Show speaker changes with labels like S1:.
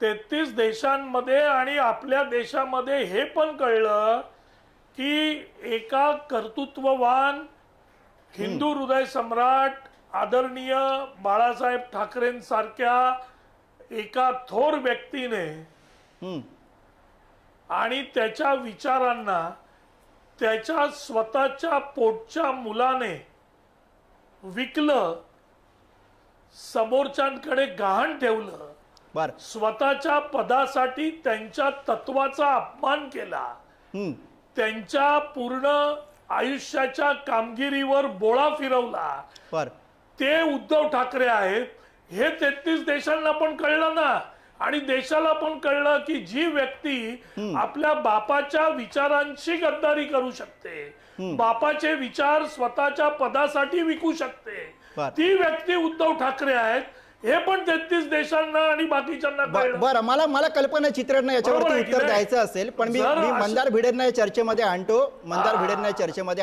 S1: तेहतीस देशांमध्ये आणि आपल्या देशामध्ये हे पण कळलं की एका कर्तृत्ववान हिंदू हृदय सम्राट आदरणीय बाळासाहेब ठाकरेंसारख्या एका थोर व्यक्तीने. आणि त्याच्या विचारांना त्याच्या स्वतःच्या पोटच्या मुलाने विकलं समोरच्यांकडे गहाण ठेवलं
S2: बर.
S1: स्वतःच्या पदासाठी त्यांच्या तत्वाचा अपमान केला. त्यांच्या पूर्ण आयुष्याच्या कामगिरीवर बोळा फिरवला.
S2: बर.
S1: ते उद्धव ठाकरे आहेत. हे तेहतीस देशांना पण कळलं ना. आणि देशाला पण कळलं की जी व्यक्ती आपल्या बापाच्या विचारांशी गद्दारी करू शकते. बापाचे विचार स्वतःच्या पदासाठी विकू शकते. ती व्यक्ती उद्धव ठाकरे आहेत. हे पण तेहतीस देशांना आणि बाकीच्यांना कळलं.
S2: बरं मला मला कल्पना चित्रणं
S1: बरोबर
S2: याच्यावरती
S1: आहे की
S2: उत्तर
S1: नाही?
S2: द्यायचं असेल पण मी
S1: जर
S2: मी
S1: असं-
S2: मंदार भिडेंना या चर्चेमध्ये आणतो. मंदार भिडेंना या चर्चेमध्ये